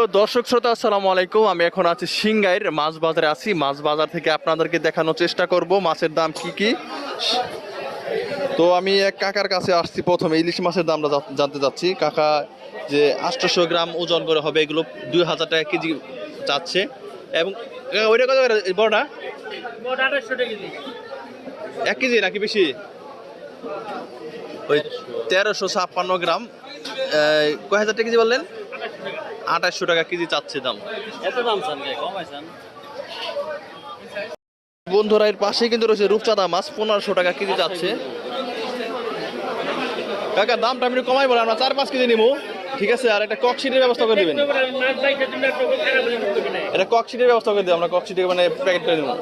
দর্শক শ্রোতা আসসালামু আলাইকুম। আমি এখন আছি সিংগাইর মাছ বাজারে আছি। মাছ বাজার থেকে আপনাদেরকে দেখানোর চেষ্টা করব মাছের দাম কি কি। তো আমি এক কাকার কাছে আসছি প্রথমে। ইলিশ মাছের দামটা জা- জানতে চাচ্ছি কাকা যে আটশোশো গ্রাম ওজন করে হবে এগুলো দুই হাজার টাকা কেজি চাচ্ছে এবং ওইটা কত বড়টা এক কেজি নাকি বেশি? ওই তেরোশো ছাপ্পান্ন গ্রাম। কয় হাজার টাকা কেজি বললেন? আঠাশশো টাকা কেজি চাচ্ছে দাম। এত দাম চান কমাইছেন বন্ধুরা এর পাশে কিন্তু রয়েছে রূপচাঁদা মাছ পনেরোশো টাকা কেজি যাচ্ছে। কাকা দামটা একটু কমাই বলে আমরা চার পাঁচ কেজি নিবো। ঠিক আছে আর একটা ককশিটের ব্যবস্থা করে দিবেন। এটা ককশিটের ব্যবস্থা করে দিই আমরা ককশিটের মানে প্যাকেট করে দেবো।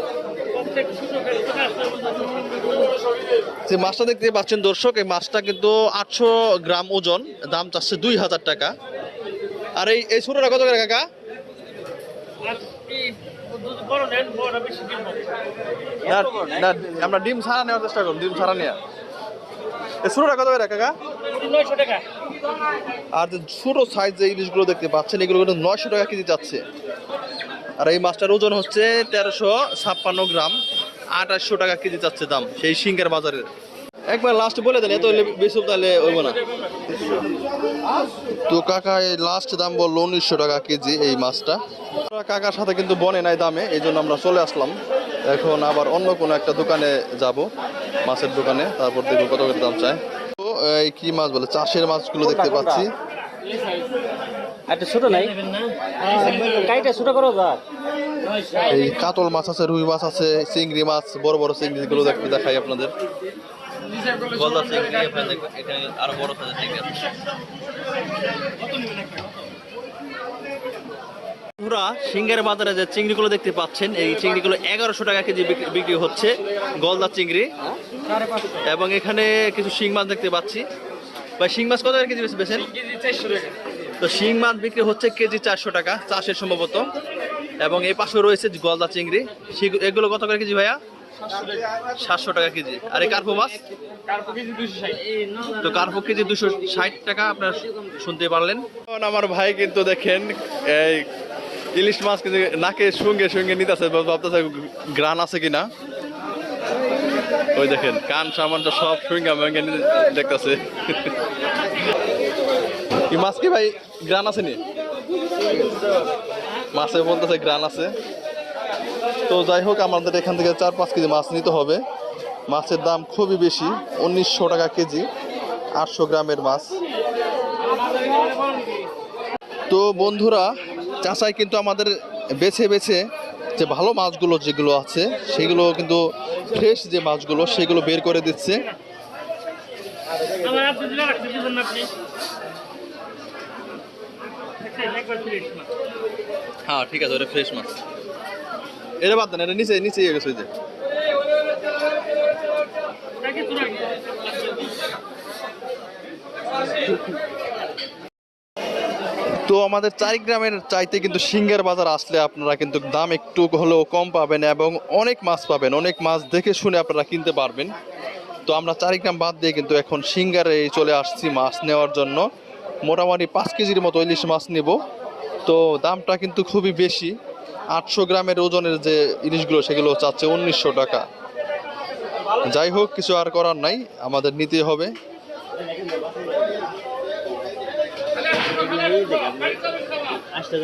যে মাছটা দেখতে পাচ্ছেন দর্শক এই মাছটা কিন্তু আটশো গ্রাম ওজন দাম চাচ্ছে দুই হাজার টাকা। আর এই এই ছোটটা কত করে, কাকা? আমরা ডিম ছাড়া নেওয়ার চেষ্টা করুন ডিম ছাড়া নেওয়া এই আর যে ছোট সাইজ যে দেখতে পাচ্ছেন, এগুলো কিন্তু নয়শো টাকা কেজি যাচ্ছে। আর এই মাছটার ওজন হচ্ছে তেরোশো ছাপ্পান্ন গ্রাম, আঠাশশো টাকা কেজি যাচ্ছে দাম, সেই সিঙ্গার বাজারের। একবার লাস্ট বলে দেন এত বেশি তাহলে হইব না। তো কাকা এই লাস্ট দাম বলল উনিশশো টাকা কেজি এই মাছটা। কাকার সাথে কিন্তু বনে নাই দামে এই জন্য আমরা চলে আসলাম। এখন আবার অন্য কোনো একটা দোকানে যাব মাছের দোকানে তারপর দেখব কত করে দাম চায়। তো এই কি মাছ বলে? চাষের মাছগুলো দেখতে পাচ্ছি। একটা ছোট নাই? কাইটা ছোট করো যা। এই কাতল মাছ আছে রুই মাছ আছে চিংড়ি মাছ বড় বড় চিংড়ি গুলো দেখ- দেখাই আপনাদের। গলদা চিংড়ি এখানে দেখবেন, এখানে আরও বড় সাইজের চিংড়ি আছে। পুরা সিঙ্গার বাজারে যে চিংড়িগুলো দেখতে পাচ্ছেন এই চিংড়িগুলো এগারোশো টাকা কেজি বিক্রি- হচ্ছে গলদা চিংড়ি। এবং এখানে কিছু শিং মাছ দেখতে পাচ্ছি। ভাই শিং মাছ কত টাকা কেজি বেছেন তো শিং মাছ বিক্রি হচ্ছে কেজি চারশো টাকা চাষের সম্ভবত। এবং এই পাশে রয়েছে গলদা চিংড়ি। এগুলো কত করে কেজি ভাইয়া? সাতশো টাকা কেজি। আর এই কার্পো মাছ? তো কার্পো কেজি দুশো ষাট টাকা আপনার শুনতে পারলেন। আমার ভাই কিন্তু দেখেন এই ইলিশ মাছ কিন্তু নাকে সঙ্গে সঙ্গে নিতেছে ভাবতেছে গ্রান আছে কিনা। ওই দেখেন কান সামানটা সব সঙ্গে সঙ্গে দেখতেছে। কি মাছ কি ভাই গ্রান আছে নি? মাছে বলতেছে গ্রান আছে। তো যাই হোক, আমাদের এখান থেকে চার পাঁচ কেজি মাছ নিতে হবে। মাছের দাম খুবই বেশি, উনিশশো টাকা কেজি, আটশো গ্রামের মাছ। তো বন্ধুরা চাষাই কিন্তু আমাদের বেছে বেছে যে ভালো মাছগুলো যেগুলো আছে, সেগুলো কিন্তু ফ্রেশ যে মাছগুলো, সেগুলো বের করে দিচ্ছে। হ্যাঁ ঠিক আছে, ওটা ফ্রেশ মাছ। এটা বাদ দেন, এটা নিচে নিচে ইয়ে গেছে যে। তো আমাদের চারি গ্রামের চাইতে কিন্তু সিঙ্গার বাজার আসলে আপনারা কিন্তু দাম একটু হলেও কম পাবেন এবং অনেক মাছ পাবেন। অনেক মাছ দেখে শুনে আপনারা কিনতে পারবেন। তো আমরা চারি গ্রাম বাদ দিয়ে কিন্তু এখন সিঙ্গারে চলে আসছি মাছ নেওয়ার জন্য। মোটামুটি পাঁচ কেজির মতো ইলিশ মাছ নিব। তো দামটা কিন্তু খুবই বেশি। আটশো গ্রামের ওজনের যে জিনিসগুলো সেগুলো চাচ্ছে উনিশশো টাকা যাই হোক কিছু আর করার নাই আমাদের নিতে হবে আসতে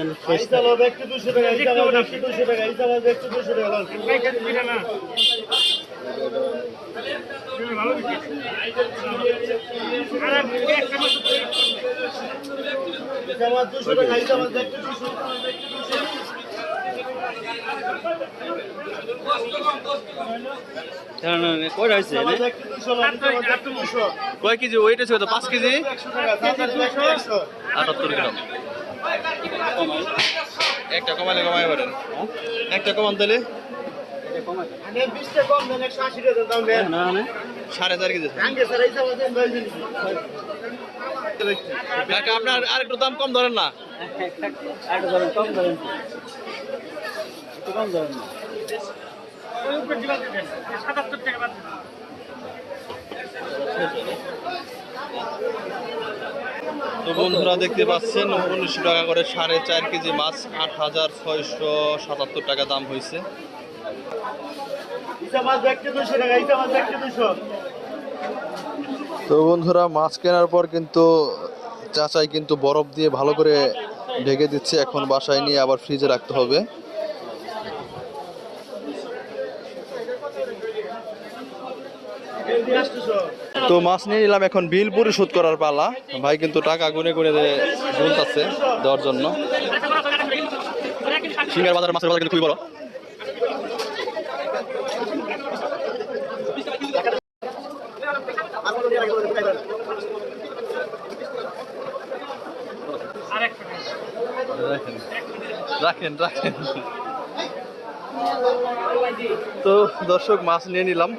কয়টা হয়েছে কয় কেজি ওয়েট তো পাঁচ কেজি? আটাত্তর গ্রাম। একটা কমালে কমাই পারেন। একটা কমান তাহলে। না না সাড়ে চার কেজি। আপনার আর একটু দাম কম ধরেন না। কম ধরেন একটু কম ধরেন না। তো বন্ধুরা দেখতে পাচ্ছেন উনিশশো টাকা করে সাড়ে চার কেজি মাছ আট হাজার ছয়শো সাতাত্তর টাকা দাম হয়েছে। তো বন্ধুরা মাছ কেনার পর কিন্তু চাচাই কিন্তু বরফ দিয়ে ভালো করে ঢেকে দিচ্ছে। এখন বাসায় নিয়ে আবার ফ্রিজে রাখতে হবে। তো মাছ নিয়ে নিলাম এখন বিল পরিশোধ করার পালা। ভাই কিন্তু টাকা গুনে গুনে গুনতাছে দেওয়ার জন্য। সিঙ্গার বাজার মাছের বাজার কিন্তু খুবই বড়। রাখেন রাখেন। তো দর্শক, মাছ নিয়ে নিলাম।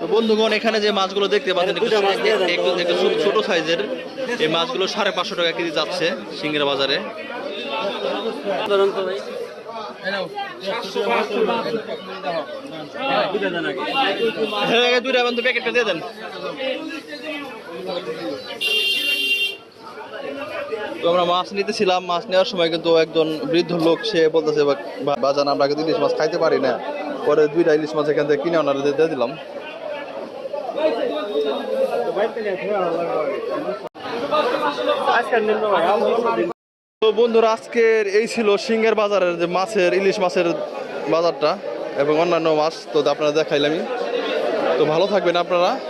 তো বন্ধুগণ এখানে যে মাছগুলো দেখতে পাচ্ছেন একটু ছোট- সাইজের। এই মাছগুলো সাড়ে পাঁচশো টাকা কেজি যাচ্ছে সিঙ্গিরা বাজারে। হ্যাঁ, দুইটা বন্ধু প্যাকেটটা দিয়ে দেন। তো আমরা মাছ নিতেছিলাম, মাছ নেওয়ার সময় কিন্তু একজন বৃদ্ধ লোক সে বলতেছে, "বা- বা- বাজান, আমরা কিন্তু ইলিশ মাছ খাইতে পারি না। পরে দুইটা ইলিশ মাছ এখান থেকে কিনে ওনারা দিয়ে দিলাম। তো বন্ধুরা, আজকের এই ছিল সিঙ্গের বাজারের যে মাছের, ইলিশ মাছের বাজারটা এবং অন্যান্য মাছ। তো আপনারা দেখাইলামই। তো ভালো থাকবেন আপনারা।